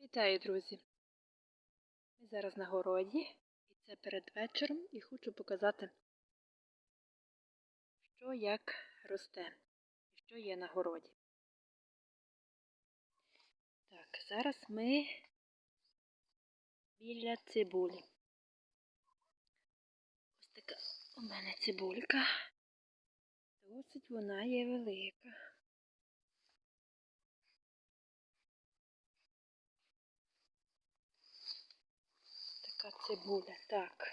Вітаю, друзі! Ми зараз на городі, і це перед вечором, і хочу показати, що як росте і що є на городі. Так, зараз ми біля цибулі. Ось така у мене цибулька. Досить вона є велика. Така цибуля. Так.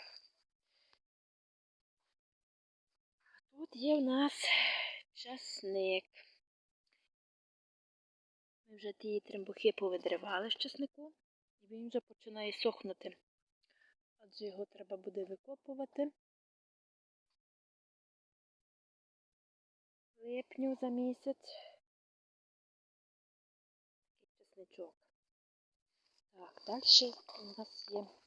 Тут є в нас часник. Ми вже ті трембухи повидривали з часнику, і він вже починає сохнути. Адже його треба буде викопувати. Липню за місяць. Такий чесничок. Так, далі у нас є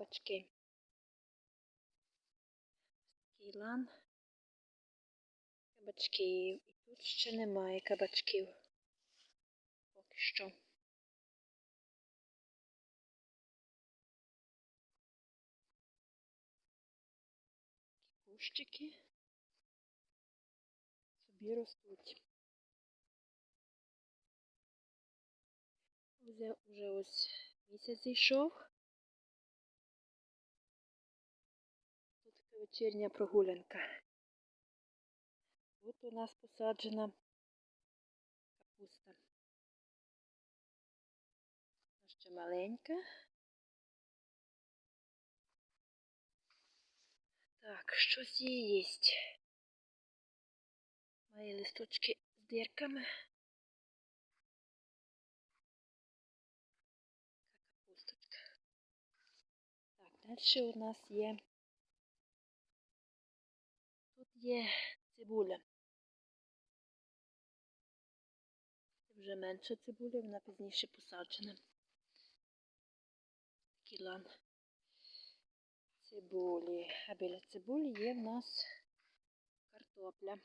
кабачки. Такий лан кабачків. І тут ще немає кабачків. Поки що. Кущики собі ростуть. Вже ось місяць зійшов. Вечірня прогулянка. Тут у нас посаджена капуста. Ще маленька. Так, щось її їсть. Має листочки з дірками. капусточка. Так, далі у нас є. Є цибуля. Вже менша цибуля, вона пізніше посаджена. Кілан лан цибулі. А біля цибулі є в нас. Картопля.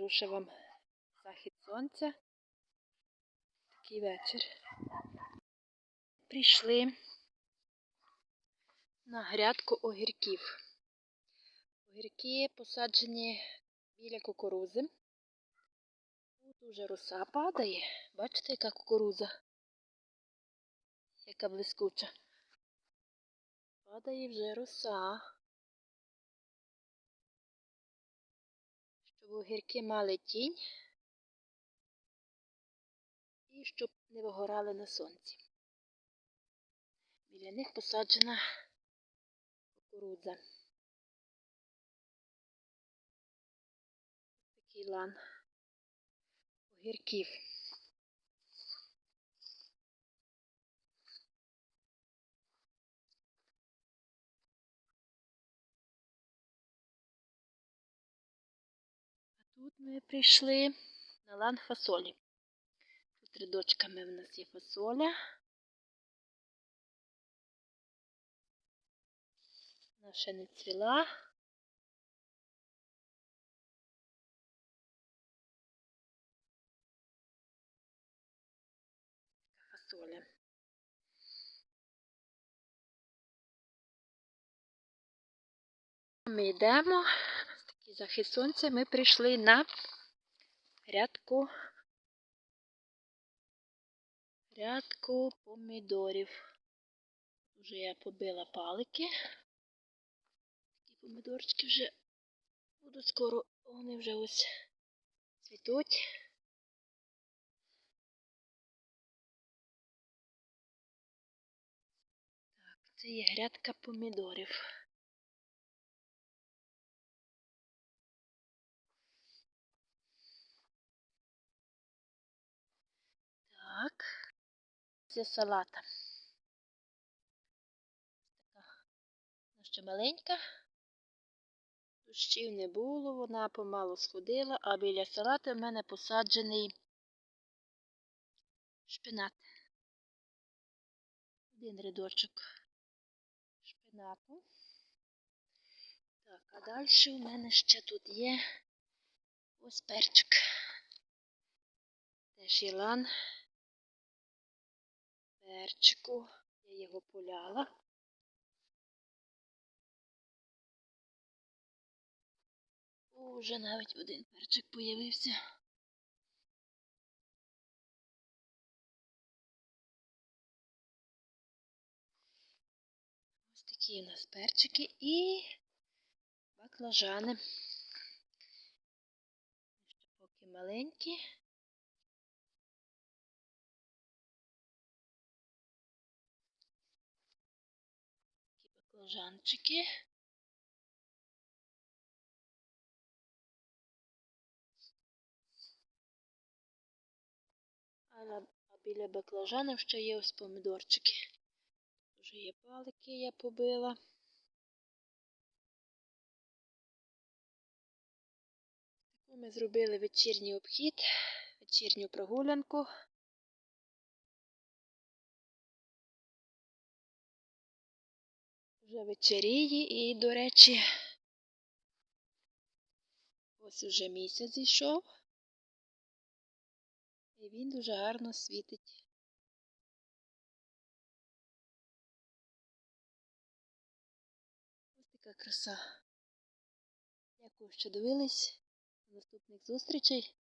Покажу ще вам захід сонця. Такий вечір. Прийшли на грядку огірків. Огірки посаджені біля кукурузи. Тут уже роса падає. Бачите, яка кукуруза? Яка блискуча. Падає вже роса. Щоб огірки мали тінь і щоб не вигорали на сонці. Біля них посаджена кукурудза. Такий лан огірків. Тут ми прийшли на лан фасолі. Тут рядочками в нас є фасоля. Вона ще не цвіла. Фасоля. Ми йдемо, такий захід сонця, ми прийшли на рядку, рядку помідорів. Вже я побила палики. Такі помідорчики вже будуть скоро, вони вже ось цвітуть. Так, це є грядка помідорів. Так, це салата. Така вона маленька. Дощів не було, вона помалу сходила, а біля салати в мене посаджений шпинат. Один рядочок шпинату. Так, а далі у мене ще тут є ось перчик. Теж єлан. Перчику. Я його поляла. О, вже навіть один перчик появився. Ось такі у нас перчики і баклажани. Ще поки маленькі. Такі. А, біля баклажанів ще є ось помідорчики. Вже є палики, я побила. Ми зробили вечірній обхід, вечірню прогулянку. Вже вечеріє і, до речі, ось уже місяць зійшов. І він дуже гарно світить. Ось така краса. Дякую, що дивились. До наступних зустрічей.